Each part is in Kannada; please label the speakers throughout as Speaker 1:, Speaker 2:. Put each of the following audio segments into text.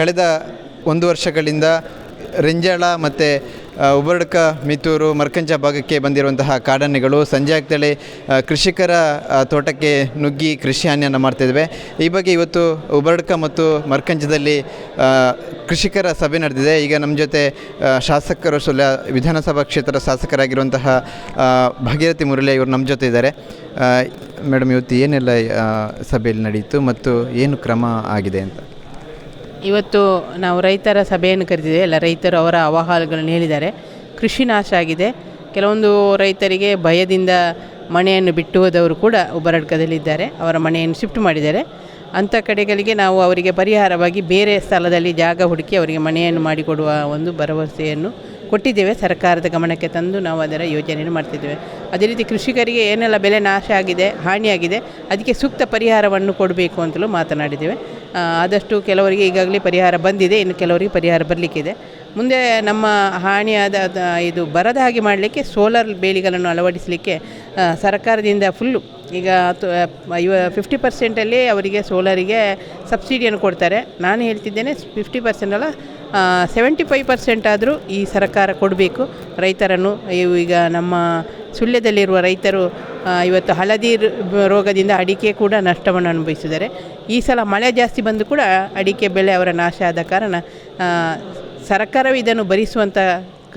Speaker 1: ಕಳೆದ ಒಂದು ವರ್ಷಗಳಿಂದ ರೆಂಜಾಳ ಮತ್ತು ಉಬರ್ಡ್ಕ ಮಿತ್ತೂರು ಮರ್ಕಂಜ ಭಾಗಕ್ಕೆ ಬಂದಿರುವಂತಹ ಕಾಡಾನೆಗಳು ಸಂಜೆ ಆಗ್ತಾಳೆ ಕೃಷಿಕರ ತೋಟಕ್ಕೆ ನುಗ್ಗಿ ಕೃಷಿ ಹಾನಿಯನ್ನು ಮಾಡ್ತಿದ್ದಾವೆ ಈ ಬಗ್ಗೆ ಇವತ್ತು ಉಬರ್ಡ್ಕ ಮತ್ತು ಮರ್ಕಂಜದಲ್ಲಿ ಕೃಷಿಕರ ಸಭೆ ನಡೆದಿದೆ. ಈಗ ನಮ್ಮ ಜೊತೆ ಶಾಸಕರು ಸುಲ ವಿಧಾನಸಭಾ ಕ್ಷೇತ್ರದ ಶಾಸಕರಾಗಿರುವಂತಹ ಭಾಗೀರಥಿ ಮುರಳಿ ಇವರು ನಮ್ಮ ಜೊತೆ ಇದ್ದಾರೆ. ಮೇಡಮ್ ಇವತ್ತು ಏನೆಲ್ಲ ಸಭೆಯಲ್ಲಿ ನಡೆಯಿತು ಮತ್ತು ಏನು ಕ್ರಮ ಆಗಿದೆ ಅಂತ?
Speaker 2: ಇವತ್ತು ನಾವು ರೈತರ ಸಭೆಯನ್ನು ಕರೆದಿದ್ದೇವೆ. ಎಲ್ಲ ರೈತರು ಅವರ ಅವಹಾಲುಗಳನ್ನು ಹೇಳಿದ್ದಾರೆ. ಕೃಷಿ ನಾಶ ಆಗಿದೆ. ಕೆಲವೊಂದು ರೈತರಿಗೆ ಭಯದಿಂದ ಮನೆಯನ್ನು ಬಿಟ್ಟು ಹೋದವರು ಕೂಡ ಉಬರಡ್ಕದಲ್ಲಿದ್ದಾರೆ ಅವರ ಮನೆಯನ್ನು ಶಿಫ್ಟ್ ಮಾಡಿದ್ದಾರೆ. ಅಂಥ ಕಡೆಗಳಿಗೆ ನಾವು ಅವರಿಗೆ ಪರಿಹಾರವಾಗಿ ಬೇರೆ ಸ್ಥಳದಲ್ಲಿ ಜಾಗ ಹುಡುಕಿ ಅವರಿಗೆ ಮನೆಯನ್ನು ಮಾಡಿಕೊಡುವ ಒಂದು ಭರವಸೆಯನ್ನು ಕೊಟ್ಟಿದ್ದೇವೆ. ಸರ್ಕಾರದ ಗಮನಕ್ಕೆ ತಂದು ನಾವು ಅದರ ಯೋಜನೆಯನ್ನು ಮಾಡ್ತಿದ್ದೇವೆ. ಅದೇ ರೀತಿ ಕೃಷಿಕರಿಗೆ ಏನೆಲ್ಲ ಬೆಲೆ ನಾಶ ಆಗಿದೆ, ಹಾನಿಯಾಗಿದೆ, ಅದಕ್ಕೆ ಸೂಕ್ತ ಪರಿಹಾರವನ್ನು ಕೊಡಬೇಕು ಅಂತಲೂ ಮಾತನಾಡಿದ್ದೇವೆ. ಆದಷ್ಟು ಕೆಲವರಿಗೆ ಈಗಾಗಲೇ ಪರಿಹಾರ ಬಂದಿದೆ, ಇನ್ನು ಕೆಲವರಿಗೆ ಪರಿಹಾರ ಬರಲಿಕ್ಕಿದೆ. ಮುಂದೆ ನಮ್ಮ ಹಾನಿಯಾದ ಇದು ಬರದ ಹಾಗೆ ಮಾಡಲಿಕ್ಕೆ ಸೋಲಾರ್ ಬೇಲಿಗಳನ್ನು ಅಳವಡಿಸಲಿಕ್ಕೆ ಸರ್ಕಾರದಿಂದ ಫುಲ್ಲು ಈಗ ಇವ ಫಿಫ್ಟಿ ಪರ್ಸೆಂಟಲ್ಲಿ ಅವರಿಗೆ ಸೋಲಾರಿಗೆ ಸಬ್ಸಿಡಿಯನ್ನು ಕೊಡ್ತಾರೆ. ನಾನು ಹೇಳ್ತಿದ್ದೇನೆ ಫಿಫ್ಟಿ ಪರ್ಸೆಂಟ್ ಅಲ್ಲ ಸೆವೆಂಟಿ ಫೈವ್ ಪರ್ಸೆಂಟ್ ಆದರೂ ಈ ಸರ್ಕಾರ ಕೊಡಬೇಕು. ರೈತರನ್ನು ಈಗ ನಮ್ಮ ಸುಳ್ಯದಲ್ಲಿರುವ ರೈತರು ಇವತ್ತು ಹಳದಿ ರೋಗದಿಂದ ಅಡಿಕೆ ಕೂಡ ನಷ್ಟವನ್ನು ಅನುಭವಿಸಿದ್ದಾರೆ. ಈ ಸಲ ಮಳೆ ಜಾಸ್ತಿ ಬಂದು ಕೂಡ ಅಡಿಕೆ ಬೆಳೆ ಅವರ ನಾಶ ಆದ ಕಾರಣ ಸರ್ಕಾರವೇ ಇದನ್ನು ಭರಿಸುವಂಥ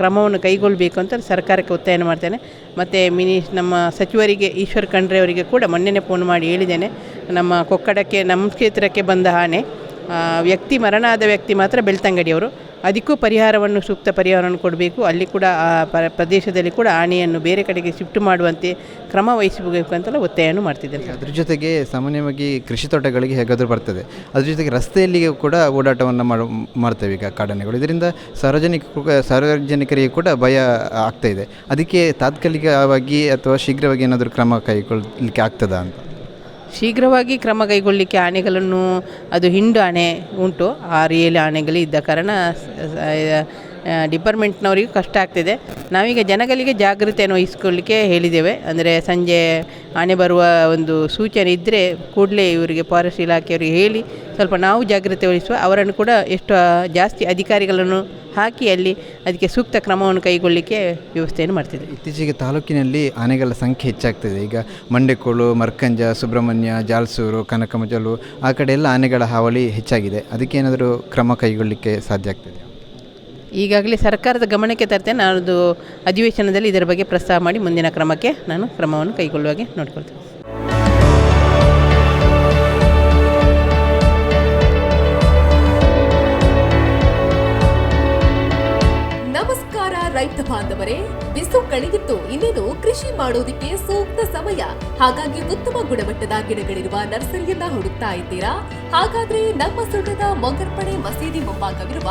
Speaker 2: ಕ್ರಮವನ್ನು ಕೈಗೊಳ್ಳಬೇಕು ಅಂತ ಸರ್ಕಾರಕ್ಕೆ ಒತ್ತಾಯ ಮಾಡ್ತೇನೆ. ಮತ್ತು ಮಿನಿ ನಮ್ಮ ಸಚಿವರಿಗೆ ಈಶ್ವರ್ ಖಂಡ್ರೆ ಅವರಿಗೆ ಕೂಡ ಮೊನ್ನೆನೇ ಫೋನ್ ಮಾಡಿ ಹೇಳಿದ್ದೇನೆ. ನಮ್ಮ ಕೊಕ್ಕಡಕ್ಕೆ, ನಮ್ಮ ಕ್ಷೇತ್ರಕ್ಕೆ ಬಂದ ಆನೆ ವ್ಯಕ್ತಿ ಮರಣ ಆದ ವ್ಯಕ್ತಿ ಮಾತ್ರ ಬೆಳ್ತಂಗಡಿಯವರು. ಅದಕ್ಕೂ ಪರಿಹಾರವನ್ನು, ಸೂಕ್ತ ಪರಿಹಾರವನ್ನು ಕೊಡಬೇಕು. ಅಲ್ಲಿ ಕೂಡ ಆ ಪ್ರದೇಶದಲ್ಲಿ ಕೂಡ ಆನೆಯನ್ನು ಬೇರೆ ಕಡೆಗೆ ಶಿಫ್ಟ್ ಮಾಡುವಂತೆ ಕ್ರಮ ವಹಿಸಬೇಕು ಅಂತೆಲ್ಲ ಒತ್ತಾಯವನ್ನು ಮಾಡ್ತಿದ್ದೇನೆ.
Speaker 1: ಅದ್ರ ಜೊತೆಗೆ ಸಾಮಾನ್ಯವಾಗಿ ಕೃಷಿ ತೋಟಗಳಿಗೆ ಹೇಗಾದರೂ ಬರ್ತದೆ. ಅದ್ರ ಜೊತೆಗೆ ರಸ್ತೆಯಲ್ಲಿಯೂ ಕೂಡ ಓಡಾಟವನ್ನು ಮಾಡು, ಮಾಡ್ತೇವೆ ಈಗ ಕಾಡಾನೆಗಳು. ಇದರಿಂದ ಸಾರ್ವಜನಿಕ ಸಾರ್ವಜನಿಕರಿಗೆ ಕೂಡ ಭಯ ಆಗ್ತಾ ಅದಕ್ಕೆ ತಾತ್ಕಾಲಿಕವಾಗಿ ಅಥವಾ ಶೀಘ್ರವಾಗಿ ಏನಾದರೂ ಕ್ರಮ ಕೈಗೊಳ್ಳಲಿಕ್ಕೆ ಆಗ್ತದಾ ಅಂತ?
Speaker 2: ಶೀಘ್ರವಾಗಿ ಕ್ರಮ ಕೈಗೊಳ್ಳಲಿಕ್ಕೆ ಆನೆಗಳನ್ನು, ಅದು ಹಿಂಡು ಆನೆ ಉಂಟು, ಆ ರಿಯಲ್ ಆನೆಗಳು ಇದ್ದ ಕಾರಣ ಡಿಪಾರ್ಟ್ಮೆಂಟ್ನವರಿಗೂ ಕಷ್ಟ ಆಗ್ತಿದೆ. ನಾವೀಗ ಜನಗಳಿಗೆ ಜಾಗೃತಿಯನ್ನು ವಹಿಸ್ಕೊಳ್ಳಿಕ್ಕೆ ಹೇಳಿದ್ದೇವೆ. ಅಂದರೆ ಸಂಜೆ ಆನೆ ಬರುವ ಒಂದು ಸೂಚನೆ ಇದ್ದರೆ ಕೂಡಲೇ ಇವರಿಗೆ ಫಾರೆಸ್ಟ್ ಇಲಾಖೆಯವರಿಗೆ ಹೇಳಿ, ಸ್ವಲ್ಪ ನಾವು ಜಾಗ್ರತೆ ವಹಿಸುವ, ಅವರನ್ನು ಕೂಡ ಎಷ್ಟು ಜಾಸ್ತಿ ಅಧಿಕಾರಿಗಳನ್ನು ಹಾಕಿ ಅಲ್ಲಿ ಅದಕ್ಕೆ ಸೂಕ್ತ ಕ್ರಮವನ್ನು ಕೈಗೊಳ್ಳಿಕ್ಕೆ ವ್ಯವಸ್ಥೆಯನ್ನು ಮಾಡ್ತಿದೆ
Speaker 1: ಇತ್ತೀಚೆಗೆ ತಾಲೂಕಿನಲ್ಲಿ ಆನೆಗಳ ಸಂಖ್ಯೆ ಹೆಚ್ಚಾಗ್ತದೆ. ಈಗ ಮಂಡೆಕೋಳು ಮರ್ಕಂಜ, ಸುಬ್ರಹ್ಮಣ್ಯ, ಜಾಲ್ಸೂರು, ಕನಕಮಜಲು, ಆ ಕಡೆ ಎಲ್ಲ ಆನೆಗಳ ಹಾವಳಿ ಹೆಚ್ಚಾಗಿದೆ. ಅದಕ್ಕೆ ಏನಾದರೂ ಕ್ರಮ ಕೈಗೊಳ್ಳಲಿಕ್ಕೆ ಸಾಧ್ಯ ಆಗ್ತದೆ
Speaker 2: ಈಗಾಗಲೇ ಸರ್ಕಾರದ ಗಮನಕ್ಕೆ ತರ್ತೇನೆ. ನಾನದು ಅಧಿವೇಶನದಲ್ಲಿ ಇದರ ಬಗ್ಗೆ ಪ್ರಸ್ತಾವ ಮಾಡಿ ಮುಂದಿನ ಕ್ರಮಕ್ಕೆ ನಾನು ಕ್ರಮವನ್ನು ಕೈಗೊಳ್ಳುವಾಗೆ ನೋಡಿಕೊಳ್ತೇನೆ.
Speaker 3: ನಮಸ್ಕಾರ ರೈತ ಬಾಂಧವರೇ, ಬಿಸು ಕಳೆದಿತ್ತು. ಇನ್ನೇನು ಕೃಷಿ ಮಾಡುವುದಕ್ಕೆ ಸೂಕ್ತ ಸಮಯ. ಹಾಗಾಗಿ ಉತ್ತಮ ಗುಣಮಟ್ಟದ ಗಿಡಗಳಿರುವ ನರ್ಸರಿಯನ್ನ ಹುಡುಕ್ತಾ ಇದ್ದೀರಾ? ಹಾಗಾದ್ರೆ ನಮ್ಮ ಸುಳ್ಳದ ಮೊಗರ್ಪಣೆ ಮಸೀದಿ ಮುಂಭಾಗವಿರುವ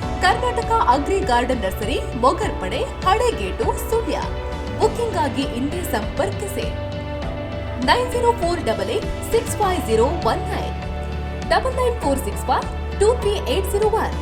Speaker 3: Karnataka agri garden nursery Mogarpade Halegate, Sullia. Booking ಆಗಿ ಇಂದೇ ಸಂಪರ್ಕಿಸಿ. Nine zero four double eight six five zero one nine. Double nine four six five two three eight zero one.